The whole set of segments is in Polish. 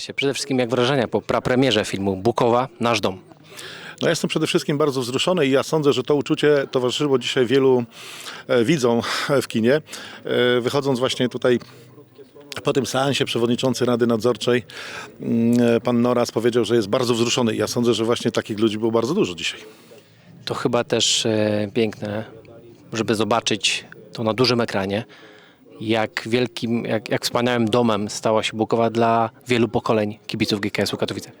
Prezesie, przede wszystkim jak wrażenia po prapremierze filmu Bukowa, Nasz Dom? No ja jestem przede wszystkim bardzo wzruszony i ja sądzę, że to uczucie towarzyszyło dzisiaj wielu e, widzom w kinie. E, wychodząc właśnie tutaj po tym seansie przewodniczący Rady Nadzorczej, mm, e, pan Noras powiedział, że jest bardzo wzruszony. Ja sądzę, że właśnie takich ludzi było bardzo dużo dzisiaj. To chyba też piękne, żeby zobaczyć to na dużym ekranie, jak wielkim, jak, jak wspaniałym domem stała się Bukowa dla wielu pokoleń kibiców GKS-u Katowice.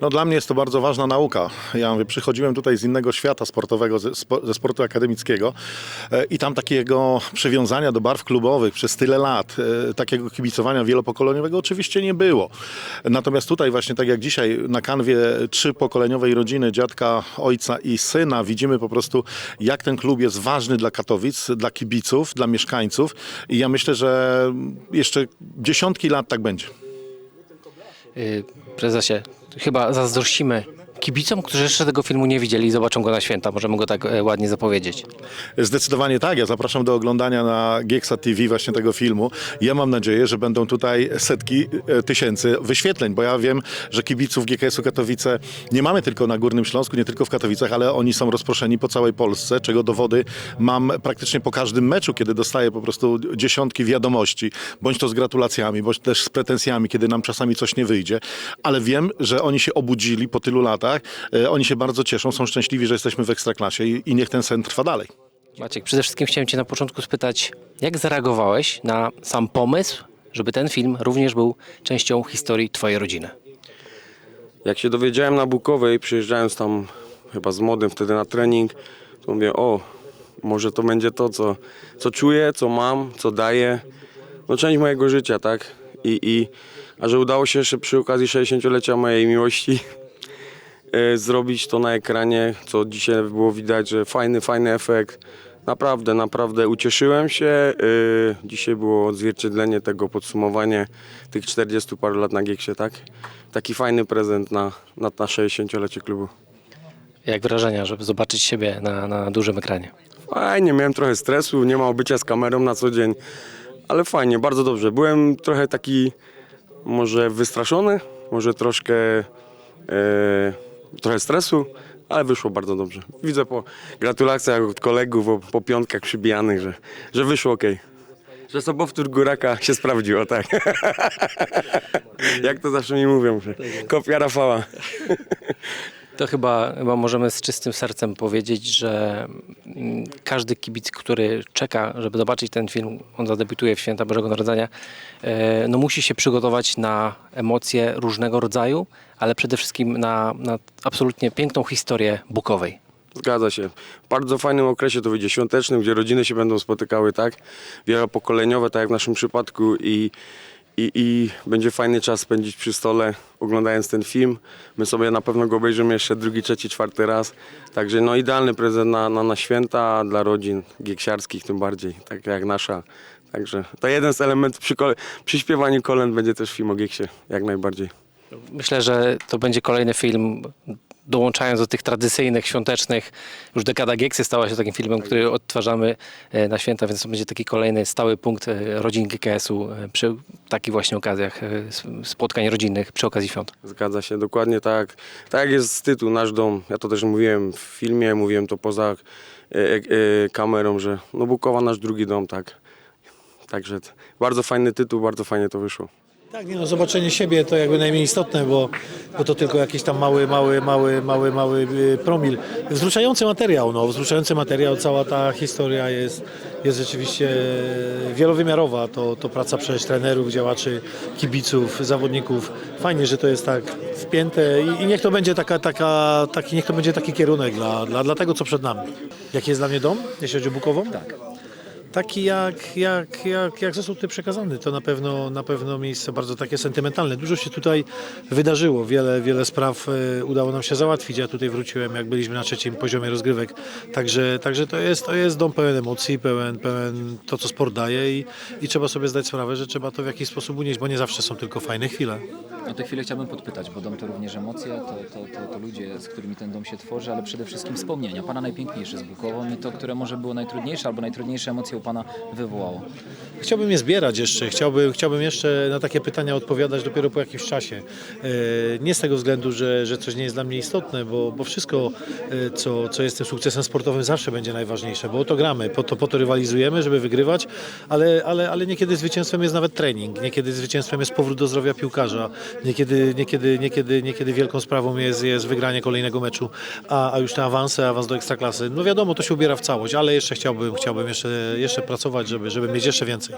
No dla mnie jest to bardzo ważna nauka. Ja mówię, przychodziłem tutaj z innego świata sportowego, ze, ze sportu akademickiego e, i tam takiego przywiązania do barw klubowych przez tyle lat, e, takiego kibicowania wielopokoleniowego oczywiście nie było. Natomiast tutaj właśnie tak jak dzisiaj na kanwie trzypokoleniowej rodziny, dziadka, ojca i syna widzimy po prostu jak ten klub jest ważny dla Katowic, dla kibiców, dla mieszkańców i ja myślę, że jeszcze dziesiątki lat tak będzie. Y, Prezesie, chyba zazdrościmy kibicom, którzy jeszcze tego filmu nie widzieli i zobaczą go na święta. Możemy go tak e, ładnie zapowiedzieć. Zdecydowanie tak. Ja zapraszam do oglądania na Gieksa TV właśnie tego filmu. Ja mam nadzieję, że będą tutaj setki e, tysięcy wyświetleń, bo ja wiem, że kibiców GKS-u Katowice nie mamy tylko na Górnym Śląsku, nie tylko w Katowicach, ale oni są rozproszeni po całej Polsce, czego dowody mam praktycznie po każdym meczu, kiedy dostaję po prostu dziesiątki wiadomości, bądź to z gratulacjami, bądź też z pretensjami, kiedy nam czasami coś nie wyjdzie, ale wiem, że oni się obudzili po tylu latach, E, oni się bardzo cieszą, są szczęśliwi, że jesteśmy w Ekstraklasie i, i niech ten sen trwa dalej. Maciek, przede wszystkim chciałem Cię na początku spytać, jak zareagowałeś na sam pomysł, żeby ten film również był częścią historii Twojej rodziny? Jak się dowiedziałem na Bukowej, przyjeżdżając tam chyba z młodym wtedy na trening, to mówię, o, może to będzie to, co, co czuję, co mam, co daję. No część mojego życia, tak? I, i, a że udało się jeszcze przy okazji 60-lecia mojej miłości zrobić to na ekranie, co dzisiaj było widać, że fajny, fajny efekt. Naprawdę, naprawdę ucieszyłem się. E, Dzisiaj było odzwierciedlenie tego, podsumowanie tych 40 paru lat na Gieksie, tak? Taki fajny prezent na, na, na 60-lecie klubu. Jak wrażenia, żeby zobaczyć siebie na, na dużym ekranie? Fajnie, miałem trochę stresu, nie ma bycia z kamerą na co dzień, ale fajnie, bardzo dobrze. Byłem trochę taki może wystraszony, może troszkę e, trochę stresu, ale wyszło bardzo dobrze. Widzę po gratulacjach od kolegów, po, piątkach przybijanych, że, że wyszło ok. Że sobowtór Góraka się sprawdziło, tak. Jak to zawsze mi mówią, że kopia Rafała. To chyba, chyba możemy z czystym sercem powiedzieć, że mm, każdy kibic, który czeka, żeby zobaczyć ten film, on zadebiutuje w święta Bożego Narodzenia, e, no musi się przygotować na emocje różnego rodzaju, ale przede wszystkim na, na absolutnie piękną historię Bukowej. Zgadza się. W bardzo fajnym okresie to wyjdzie świątecznym, gdzie rodziny się będą spotykały, tak? Wielopokoleniowe, tak jak w naszym przypadku i, i, i będzie fajny czas spędzić przy stole, oglądając ten film. My sobie na pewno go obejrzymy jeszcze drugi, trzeci, czwarty raz. Także no idealny prezent na, na, na święta, a dla rodzin gieksiarskich tym bardziej, tak jak nasza. Także to jeden z elementów przy, kole- przy śpiewaniu kolęd będzie też film o Gieksie, jak najbardziej. Myślę, że to będzie kolejny film, dołączając do tych tradycyjnych, świątecznych. Już dekada Gieksy stała się takim filmem, który odtwarzamy e, na święta, więc to będzie taki kolejny stały punkt e, rodzin GKS-u e, przy takich właśnie okazjach, spotkań rodzinnych przy okazji świąt. Zgadza się, dokładnie tak. Tak jest tytuł Nasz Dom. Ja to też mówiłem w filmie, mówiłem to poza e, e, kamerą, że no Bukowa nasz drugi dom, tak. Także bardzo fajny tytuł, bardzo fajnie to wyszło. Tak, nie no, zobaczenie siebie to jakby najmniej istotne, bo, bo to tylko jakiś tam mały, mały, mały, mały, mały y, promil. Wzruszający materiał, no, wzruszający materiał, cała ta historia jest, jest rzeczywiście wielowymiarowa. To, to praca przecież trenerów, działaczy, kibiców, zawodników. Fajnie, że to jest tak wpięte i, i niech to będzie taka, taka, taki, niech to będzie taki kierunek dla, dla, dla tego, co przed nami. Jaki jest dla mnie dom, jeśli chodzi o Bukową? Tak. Taki jak, jak, jak, jak został tutaj przekazany. To na pewno, na pewno miejsce bardzo takie sentymentalne. Dużo się tutaj wydarzyło. Wiele, wiele spraw e, udało nam się załatwić. Ja tutaj wróciłem, jak byliśmy na trzecim poziomie rozgrywek. Także, także to, jest, to jest dom pełen emocji, pełen, pełen to, co sport daje i, i trzeba sobie zdać sprawę, że trzeba to w jakiś sposób unieść, bo nie zawsze są tylko fajne chwile. O tę chwilę chciałbym podpytać, bo dom to również emocje, to, to, to, to ludzie, z którymi ten dom się tworzy, ale przede wszystkim wspomnienia. Pana najpiękniejsze z Bukową i to, które może było najtrudniejsze albo najtrudniejsze emocje u Pana wywołało? Chciałbym je zbierać jeszcze, chciałbym, chciałbym jeszcze na takie pytania odpowiadać dopiero po jakimś czasie. E, Nie z tego względu, że, że coś nie jest dla mnie istotne, bo, bo wszystko, e, co, co jest tym sukcesem sportowym, zawsze będzie najważniejsze, bo o to gramy, po to, po to rywalizujemy, żeby wygrywać, ale, ale, ale niekiedy zwycięstwem jest nawet trening, niekiedy zwycięstwem jest powrót do zdrowia piłkarza, niekiedy, niekiedy, niekiedy, niekiedy wielką sprawą jest, jest wygranie kolejnego meczu, a, a już te awanse, awans do ekstraklasy, no wiadomo, to się ubiera w całość, ale jeszcze chciałbym, chciałbym jeszcze, jeszcze pracować, żeby, żeby mieć jeszcze więcej.